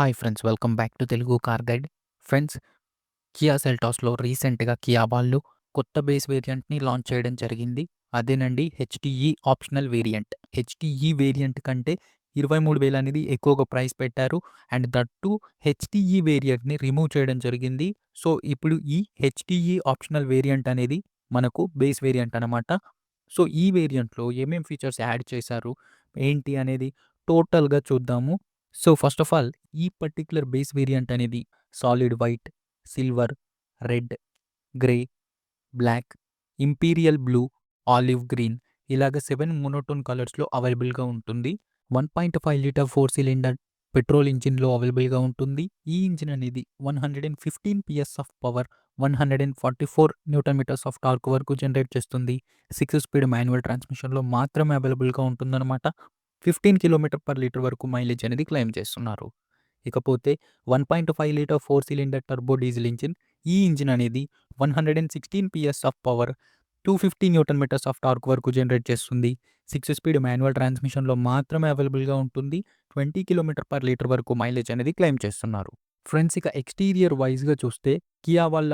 Hi friends welcome back to Telugu car guide. Friends Kia సెల్టాస్లో రీసెంట్గా Kia వాళ్ళు కొత్త base వేరియంట్ని launch చేయడం జరిగింది. అదేనండి HTE optional variant. HTE variant కంటే ఇరవై మూడు వేలు అనేది ఎక్కువగా ప్రైస్ పెట్టారు. అండ్ దట్టు హెచ్టిఈ వేరియంట్ని రిమూవ్ చేయడం జరిగింది. సో ఇప్పుడు ఈ హెచ్టిఈ ఆప్షనల్ వేరియంట్ అనేది మనకు బేస్ వేరియంట్ అనమాట సో ఈ వేరియంట్లో ఏమేం ఫీచర్స్ యాడ్ చేశారు? ఏంటి అనేది టోటల్గా చూద్దాము. సో ఫస్ట్ ఆఫ్ ఆల్ ఈ పర్టిక్యులర్ బేస్ వేరియంట్ అనేది solid white silver red grey black imperial blue olive green ఇలాగ సెవెన్ మోనోటోన్ కలర్స్లో అవైలబుల్గా ఉంటుంది. One point five litre four cylinder petrol ఇంజిన్లో అవైలబుల్గా ఉంటుంది. ఈ ఇంజిన్ అనేది one hundred and fifteen PS of power one hundred and forty four newton metres of torque వరకు generate చేస్తుంది. సిక్స్ స్పీడ్ మాన్యువల్ ట్రాన్స్మిషన్లో మాత్రమే అవైలబుల్గా ఉంటుందన్నమాట. ఫిఫ్టీన్ కిలోమీటర్ పర్ లీటర్ వరకు మైలేజ్ అనేది క్లెయిమ్ చేస్తున్నారు. ఇకపోతే one point five litre four cylinder turbo diesel engine ఈ ఇంజిన్ అనేది one hundred and sixteen PS of power two fifty newton metres of torque వరకు జనరేట్ చేస్తుంది. సిక్స్ స్పీడ్ మాన్యువల్ ట్రాన్స్మిషన్లో మాత్రమే అవైలబుల్గా ఉంటుంది. ట్వంటీ కిలోమీటర్ పర్ లీటర్ వరకు mileage అనేది క్లెయిమ్ చేస్తున్నారు. ఫ్రెండ్స్ ఇక ఎక్స్టీరియర్ వైజ్గా చూస్తే కియా వల్ల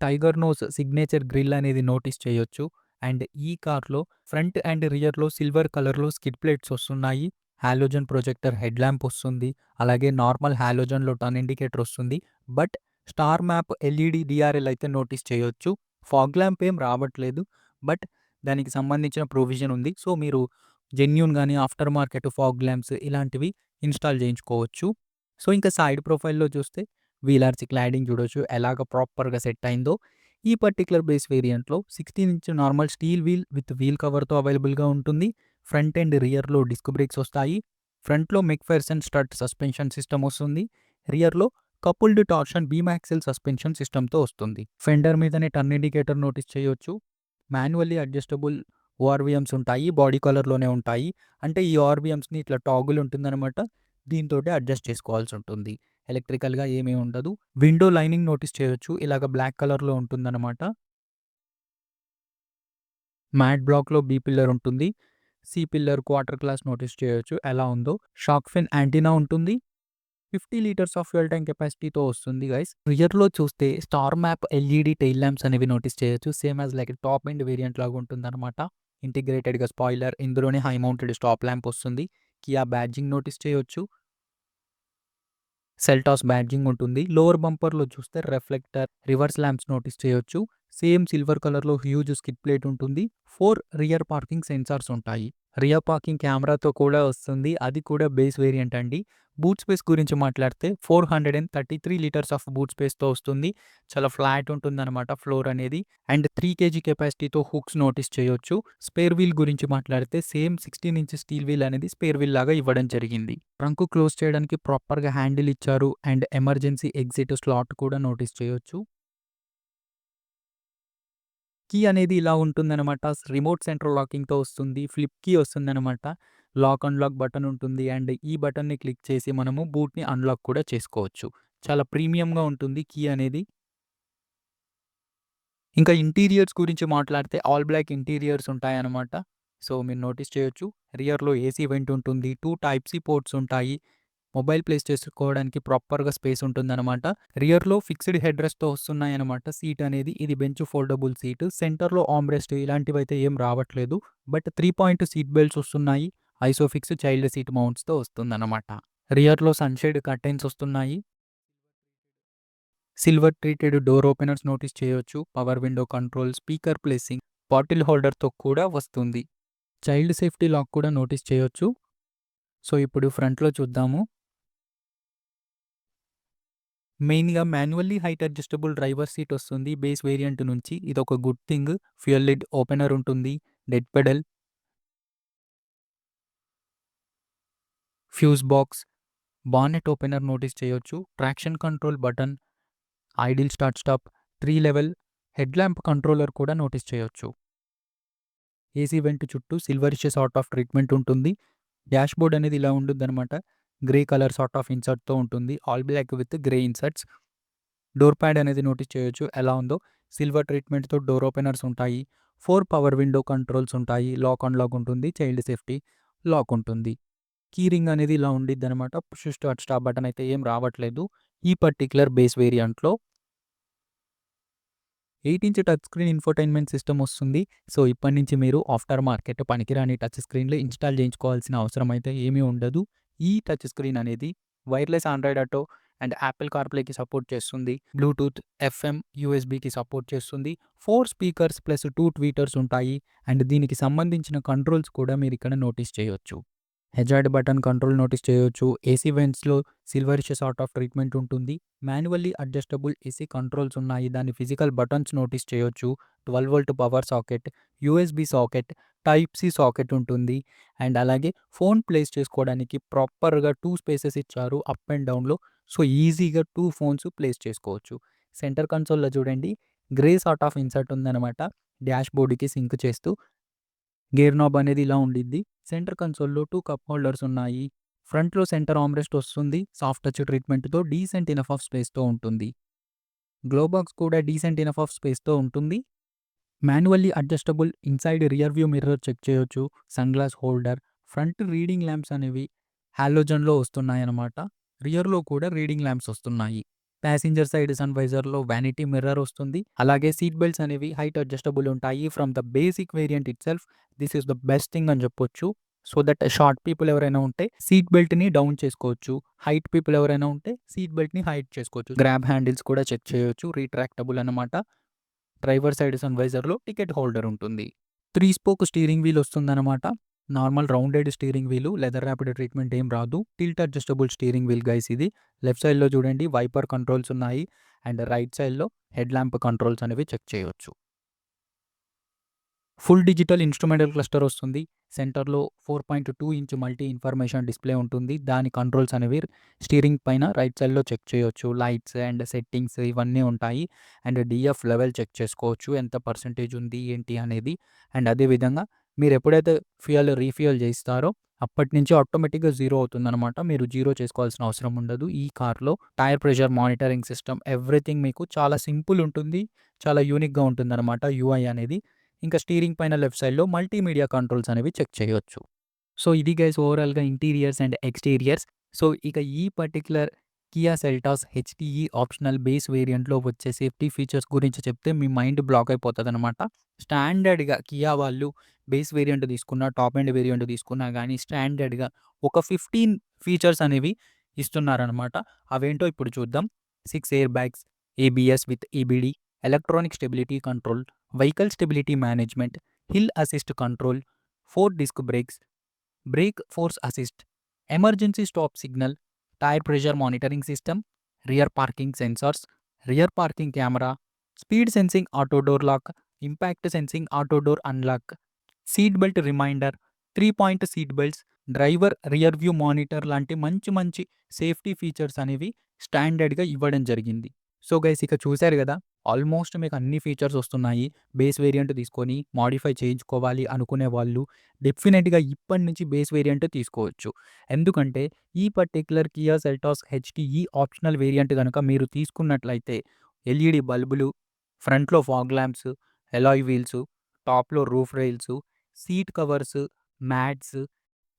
టైగర్ నోస్ సిగ్నేచర్ గ్రిల్ అనేది నోటీస్ చేయొచ్చు. అండ్ ఈ కార్లో ఫ్రంట్ అండ్ రియర్లో సిల్వర్ కలర్లో స్కిడ్ ప్లేట్స్ వస్తున్నాయి. హాలోజన్ ప్రొజెక్టర్ హెడ్ ల్యాంప్ వస్తుంది. అలాగే నార్మల్ హాలోజన్లో టర్న్ ఇండికేటర్ వస్తుంది. But star map LED DRL అయితే నోటీస్ చేయొచ్చు. ఫాగ్ ల్యాంప్ ఏం రావట్లేదు. బట్ దానికి సంబంధించిన ప్రొవిజన్ ఉంది. సో మీరు జెన్యున్ కానీ ఆఫ్టర్ మార్కెట్ ఫాగ్ ల్యాంప్స్ ఇలాంటివి ఇన్స్టాల్ చేయించుకోవచ్చు. సో ఇంకా సైడ్ ప్రొఫైల్లో చూస్తే వీలార్చి క్లాడింగ్ చూడొచ్చు. ఎలాగ ప్రాపర్గా సెట్ అయిందో. ఈ particular base వేరియంట్లో sixteen inch normal steel wheel with wheel కవర్తో అవైలబుల్గా ఉంటుంది. ఫ్రంట్ అండ్ రియర్లో డిస్క్ బ్రేక్స్ వస్తాయి. ఫ్రంట్లో మెక్ఫెర్సన్ స్టర్ట్ సస్పెన్షన్ సిస్టమ్ వస్తుంది. రియర్లో coupled torsion beam axle suspension సిస్టమ్తో వస్తుంది. ఫెండర్ మీదనే టర్న్ ఇండికేటర్ నోటీస్ చేయొచ్చు. మాన్యువల్లీ అడ్జస్టబుల్ ఓఆర్విఎమ్స్ ఉంటాయి. బాడీ కలర్లోనే ఉంటాయి. అంటే ఈ ఓఆర్విఎమ్స్ని ఇట్లా టాగుల్ ఉంటుందన్నమాట. దీంతో అడ్జస్ట్ చేసుకోవాల్సి ఉంటుంది. ఎలక్ట్రికల్గా ఏమీ ఉండదు. విండో లైనింగ్ నోటీస్ చేయొచ్చు. ఇలాగ బ్లాక్ కలర్లో ఉంటుందన్నమాట. మ్యాట్ బ్లాక్లో బీ పిల్లర్ ఉంటుంది. C pillar quarter glass notice చేయొచ్చు. ఎలా ఉందో. షాక్ ఫిన్ యాంటీనా ఉంటుంది. Fifty litres of fuel tank కెపాసిటీతో వస్తుంది గైస్. రియర్లో చూస్తే star map LED tail lamps అనేవి నోటీస్ చేయొచ్చు. Same as like top end variant లాగా ఉంటుంది అనమాట ఇంటిగ్రేటెడ్గా స్పాయిలర్ ఇందులోనే హై మౌంటెడ్ స్టాప్ ల్యాంప్ వస్తుంది. కియా బ్యాడ్జింగ్ నోటీస్ చేయొచ్చు. సెల్టాస్ బ్యాడ్జింగ్ ఉంటుంది. లోవర్ బంపర్లో చూస్తే రిఫ్లెక్టర్ రివర్స్ ల్యాంప్స్ నోటీస్ చేయొచ్చు. సేమ్ సిల్వర్ కలర్లో హ్యూజ్ స్కిట్ ప్లేట్ ఉంటుంది. ఫోర్ రియర్ పార్కింగ్ సెన్సార్స్ ఉంటాయి. రియర్ పార్కింగ్ కెమెరాతో కూడా వస్తుంది. అది కూడా బేస్ వేరియంట్ అండి. బూట్ స్పేస్ గురించి మాట్లాడితే four hundred and thirty three litres of boot స్పేస్తో వస్తుంది. చాలా ఫ్లాట్ ఉంటుందన్నమాట ఫ్లోర్ అనేది. అండ్ త్రీ కేజీ కెపాసిటీతో హుక్స్ నోటీస్ చేయొచ్చు. స్పేర్ వీల్ గురించి మాట్లాడితే same sixteen inch steel wheel అనేది స్పేర్ వీల్ లాగా ఇవ్వడం జరిగింది. ట్రంక్ క్లోజ్ చేయడానికి ప్రాపర్గా హ్యాండిల్ ఇచ్చారు. అండ్ ఎమర్జెన్సీ ఎగ్జిట్ స్లాట్ కూడా నోటీస్ చేయొచ్చు. కీ అనేది ఇలా ఉంటుందన్నమాట. రిమోట్ సెంట్రల్ లాకింగ్తో వస్తుంది ఫ్లిప్ కీ వస్తుందన్నమాట. లాక్ అన్లాక్ బటన్ ఉంటుంది అండ్ ఈ బటన్ని క్లిక్ చేసి మనము బూట్ని అన్లాక్ కూడా చేసుకోవచ్చు. చాలా ప్రీమియంగా ఉంటుంది కీ అనేది. ఇంకా ఇంటీరియర్స్ గురించి మాట్లాడితే ఆల్ బ్లాక్ ఇంటీరియర్స్ ఉంటాయన్నమాట. సో మీరు నోటీస్ చేయొచ్చు. రియర్లో ఏసీ వెంట్ ఉంటుంది టూ టైప్ సి పోర్ట్స్ ఉంటాయి. మొబైల్ ప్లేస్ చేసుకోవడానికి ప్రాపర్గా స్పేస్ ఉంటుందన్నమాట. రియర్లో ఫిక్స్డ్ హెడ్ రెస్ట్తో వస్తున్నాయి అనమాట సీట్ అనేది. ఇది బెంచ్ ఫోల్డబుల్ సీట్. సెంటర్లో ఆమ్రెస్ట్ ఇలాంటివి అయితే ఏం రావట్లేదు. But three point seat belts వస్తున్నాయి. ఐసోఫిక్స్ చైల్డ్ సీట్ మౌంట్స్తో వస్తుందన్నమాట. రియర్లో సన్షేడ్ కర్టెన్స్ వస్తున్నాయి. Silver treated door openers notice చేయొచ్చు. Power window control speaker placing bottle హోల్డర్తో కూడా వస్తుంది. చైల్డ్ సేఫ్టీ లాక్ కూడా నోటీస్ చేయొచ్చు. సో ఇప్పుడు ఫ్రంట్లో చూద్దాము. మెయిన్గా manually height adjustable driver seat వస్తుంది. బేస్ వేరియంట్ నుంచి ఇది ఒక good thing. Fuel lid opener ఉంటుంది. Dead pedal. Fuse box. Bonnet opener notice చేయొచ్చు. Traction control button. Idle start stop. Three level. Head lamp controller కూడా నోటీస్ చేయొచ్చు. AC vent చుట్టూ silverish sort of treatment ఉంటుంది. Dashboard అనేది ఇలా ఉంటుందన్నమాట. Grey colour sort of ఇన్సర్ట్తో ఉంటుంది all black with grey inserts door pad అనేది నోటీస్ చేయొచ్చు ఎలా ఉందో సిల్వర్ ట్రీట్మెంట్తో డోర్ ఓపెనర్స్ ఉంటాయి ఫోర్ పవర్ విండో కంట్రోల్స్ ఉంటాయి లాక్ అండ్ లాక్ ఉంటుంది చైల్డ్ సేఫ్టీ లాక్ ఉంటుంది కీ రింగ్ అనేది ఇలా ఉండిద్దనమాట. షిఫ్ట్ అట్ స్టాప్ బటన్ అయితే ఏం రావట్లేదు. ఈ particular base వేరియంట్‌లో. Eight inch touch screen infotainment system వస్తుంది. సో, ఇప్పటి నుంచి మీరు ఆఫ్టర్ మార్కెట్ పనికిరాని టచ్ స్క్రీన్‌లు ఇన్‌స్టాల్ చేయించుకోవాల్సిన అవసరం అయితే ఏమీ ఉండదు. ఈ టచ్ స్క్రీన్ అనేది wireless Android Auto and Apple కార్‌ప్లేకి support చేస్తుంది. బ్లూటూత్, ఎఫ్ఎం, యూఎస్‌బీకి సపోర్ట్ చేస్తుంది. Four speakers plus two tweeters ఉంటాయి. అండ్ దీనికి సంబంధించిన కంట్రోల్స్ కూడా మీరు ఇక్కడ నోటీస్ చేయొచ్చు. హెజార్డ్ బటన్ కంట్రోల్ నోటీస్ చేయొచ్చు. ఏసీ వెంట్స్‌లో సిల్వరిష్ సార్ట్ ఆఫ్ ట్రీట్మెంట్ ఉంటుంది. మాన్యువల్లీ అడ్జస్టబుల్ ఏసీ కంట్రోల్స్ ఉన్నాయి. దాని ఫిజికల్ బటన్స్ నోటీస్ చేయొచ్చు. 12 volt power socket, USB socket, type C socket ఉంటుంది. అండ్ అలాగే ఫోన్ ప్లేస్ చేసుకోవడానికి ప్రాపర్‌గా టూ స్పేసెస్ ఇచ్చారు అప్ అండ్ డౌన్‌లో. సో, ఈజీగా టూ ఫోన్స్ ప్లేస్ చేసుకోవచ్చు. సెంటర్ కన్సోల్‌లో చూడండి గ్రే సార్ట్ ఆఫ్ ఇన్సర్ట్ ఉందన్నమాట డాష్ బోర్డుకి సింక్ చేస్తూ. గేర్ నాబ్ అనేది ఇలా ఉండిద్ది. సెంటర్ కన్సోల్‌లో టూ కప్ హోల్డర్స్ ఉన్నాయి. ఫ్రంట్‌లో సెంటర్ ఆమ్రెస్ట్ వస్తుంది. సాఫ్ట్ టచ్ ట్రీట్మెంట్‌తో డీసెంట్ ఇనఫ్ ఆఫ్ స్పేస్‌తో ఉంటుంది. గ్లో బాక్స్ కూడా డీసెంట్ ఇనఫ్ ఆఫ్ స్పేస్‌తో ఉంటుంది. Manually adjustable inside rear view mirror check చేయొచ్చు. Sunglass holder, front reading lamps అనేవి హాలోజన్‌లో వస్తున్నాయన్నమాట. రియర్‌లో కూడా రీడింగ్ ల్యాంప్స్ వస్తున్నాయి. ప్యాసింజర్ సైడ్ సన్ వైజర్లో వ్యానిటీ మిర్రర్ వస్తుంది. అలాగే సీట్ బెల్ట్స్ అనేవి హైట్ అడ్జస్టబుల్ ఉంటాయి. From the basic variant itself this is the best thing అని చెప్పొచ్చు. సో దట్ షార్ట్ పీపుల్ ఎవరైనా ఉంటే సీట్ బెల్ట్‌ని డౌన్ చేసుకోవచ్చు. హైట్ పీపుల్ ఎవరైనా ఉంటే సీట్ బెల్ట్‌ని హైట్ చేసుకోవచ్చు. గ్రాబ్ హ్యాండిల్స్ కూడా చెక్ చేయొచ్చు. రీట్రాక్టబుల్ అనమాట డ్రైవర్ సైడ్ సన్‌వైజర్‌లో టికెట్ హోల్డర్ ఉంటుంది. త్రీ స్పోక్ స్టీరింగ్ వీల్ వస్తుందన్నమాట. Normal rounded steering wheel. Leather wrapped treatment ఏం రాదు. Tilt adjustable steering wheel guys ఇది. లెఫ్ట్ సైడ్‌లో చూడండి వైపర్ కంట్రోల్స్ ఉన్నాయి. అండ్ రైట్ సైడ్‌లో హెడ్ ల్యాంప్ కంట్రోల్స్ అనేవి చెక్ చేయొచ్చు. ఫుల్ డిజిటల్ ఇన్‌స్ట్రుమెంటల్ క్లస్టర్ వస్తుంది. సెంటర్‌లో 4.2 ఇంచ్ మల్టీ ఇన్ఫర్మేషన్ డిస్‌ప్లే ఉంటుంది. దాని కంట్రోల్స్ అనేవి స్టీరింగ్ పైన రైట్ సైడ్‌లో చెక్ చేయొచ్చు. లైట్స్ అండ్ సెట్టింగ్స్ ఇవన్నీ ఉంటాయి. అండ్ డిఎఫ్ లెవెల్ చెక్ చేసుకోవచ్చు. ఎంత పర్సెంటేజ్ ఉంది ఏంటి అనేది. అండ్ అదే విధంగా మీరు ఎప్పుడైతే ఫ్యూయల్ రీఫ్యూయల్ చేస్తారో అప్పటి నుంచి ఆటోమేటిక్‌గా జీరో అవుతుందనమాట మీరు జీరో చేసుకోవాల్సిన అవసరం ఉండదు. ఈ కార్‌లో tyre pressure monitoring system everything మీకు చాలా సింపుల్ ఉంటుంది. చాలా యూనిక్‌గా ఉంటుందన్నమాట యూఐ అనేది. ఇంకా స్టీరింగ్ పైన లెఫ్ట్ సైడ్‌లో మల్టీమీడియా కంట్రోల్స్ అనేవి చెక్ చేయొచ్చు. సో, ఇది గైస్ ఓవరాల్‌గా ఇంటీరియర్స్ అండ్ ఎక్స్‌టీరియర్స్. సో, ఇక ఈ particular Kia Seltos HTE optional base వేరియంట్‌లో వచ్చే సేఫ్టీ ఫీచర్స్ గురించి చెప్తే మీ మైండ్ బ్లాక్ అయిపోతదనమాట. స్టాండర్డ్‌గా కియా వాళ్ళు బేస్ వేరియంట్ తీసుకున్నా, టాప్ ఎండ్ వేరియంట్ తీసుకున్నా కానీ స్టాండర్డ్‌గా ఒక 15 ఫీచర్స్ అనేవి ఇస్తున్నారనమాట. అవేంటో ఇప్పుడు చూద్దాం. Six airbags, ABS with EBD, electronic stability control, vehicle stability management, hill assist control, four disc brakes, brake force assist, emergency stop signal, tyre pressure monitoring system, rear parking sensors, rear parking camera, speed sensing auto door lock, impact sensing auto door unlock, seat belt reminder, three point seat belts, driver rear view monitor లాంటి మంచి మంచి safety features అనేవి స్టాండర్డ్‌గా ఇవ్వడం జరిగింది. So, guys ఇక చూశారు గదా! ఆల్మోస్ట్ మీకు అన్ని ఫీచర్స్ వస్తున్నాయి. బేస్ వేరియంట్ తీసుకొని మాడిఫై చేయించుకోవాలి అనుకునే వాళ్ళు డెఫినెట్గా ఇప్పటి నుంచి బేస్ వేరియంట్ తీసుకోవచ్చు. ఎందుకంటే ఈ particular Kia Seltos HTE optional variant కనుక మీరు తీసుకున్నట్లయితే ఎల్ఈడీ బల్బులు, ఫ్రంట్‌లో ఫాగ్ ల్యాంప్స్, ఎలాయ్ వీల్స్, టాప్‌లో roof rails, seat covers, mats,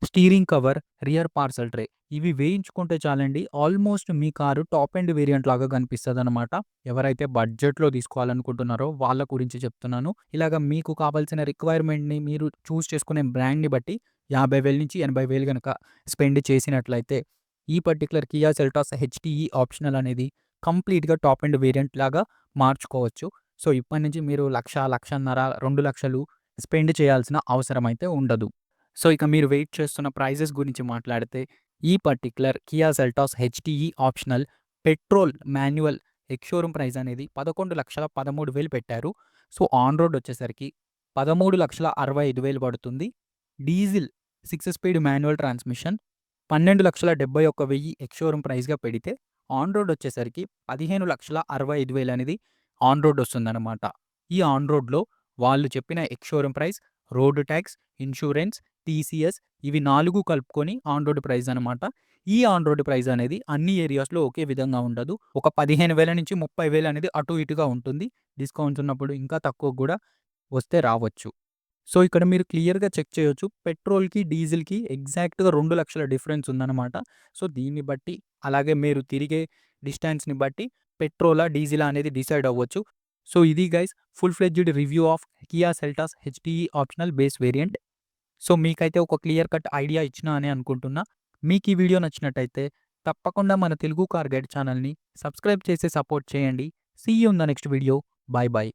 steering cover, rear parcel tray ఇవి వేయించుకుంటే చాలండి. ఆల్మోస్ట్ మీ కారు టాప్ ఎండ్ వేరియంట్ లాగా కనిపిస్తదనమాట. ఎవరైతే బడ్జెట్‌లో తీసుకోవాలనుకుంటున్నారో వాళ్ళ గురించి చెప్తున్నాను. ఇలాగ మీకు కావాల్సిన రిక్వైర్మెంట్‌ని మీరు చూజ్ చేసుకునే బ్రాండ్‌ని బట్టి యాభై వేల నుంచి ఎనభై వేలు కనుక స్పెండ్ చేసినట్లయితే ఈ particular Kia Seltos HTE optional అనేది కంప్లీట్‌గా టాప్ ఎండ్ వేరియంట్ లాగా మార్చుకోవచ్చు. సో, ఇప్పటి నుంచి మీరు లక్ష లక్షన్నర రెండు లక్షలు స్పెండ్ చేయాల్సిన అవసరం అయితే ఉండదు. సో, ఇక మీరు వెయిట్ చేస్తున్న ప్రైజెస్ గురించి మాట్లాడితే ఈ particular Kia Seltos HTE optional petrol manual ex showroom price అనేది 11,13,000 పెట్టారు. సో, ఆన్ రోడ్ వచ్చేసరికి 13,65,000 పడుతుంది. Diesel six speed manual transmission 12,71,000 ex showroom ప్రైస్‌గా పెడితే ఆన్ రోడ్ వచ్చేసరికి 15,65,000 అనేది ఆన్ రోడ్ వస్తుందన్నమాట ఈ ఆన్ రోడ్‌లో వాళ్ళు చెప్పిన ex showroom price, road tax insurance TCS ఇవి నాలుగు కలుపుకొని ఆన్ రోడ్ ప్రైస్ అనమాట. ఈ ఆన్ రోడ్ ప్రైస్ అనేది అన్ని ఏరియాస్‌లో ఒకే విధంగా ఉండదు. ఒక 15,000-30,000 అనేది అటు ఇటుగా ఉంటుంది. డిస్కౌంట్స్ ఉన్నప్పుడు ఇంకా తక్కువ కూడా వస్తే రావచ్చు. సో, ఇక్కడ మీరు క్లియర్‌గా చెక్ చేయొచ్చు. పెట్రోల్‌కి, డీజిల్‌కి ఎగ్జాక్ట్‌గా రెండు లక్షల డిఫరెన్స్ ఉందన్నమాట సో, దీన్ని బట్టి అలాగే మీరు తిరిగే డిస్టెన్స్‌ని బట్టి పెట్రోలా, డీజిలా అనేది డిసైడ్ అవ్వచ్చు. సో, ఇది guys full fledged review of Kia Seltos HTE optional base variant. So, మీకైతే ఒక క్లియర్ కట్ ఐడియా ఇచ్చినా అని అనుకుంటున్నా. మీకు ఈ వీడియో నచ్చినట్టయితే తప్పకుండా మన తెలుగు కార్ గైడ్ ఛానల్‌ని సబ్స్క్రైబ్ చేసి సపోర్ట్ చేయండి. See you in the next video. Bye bye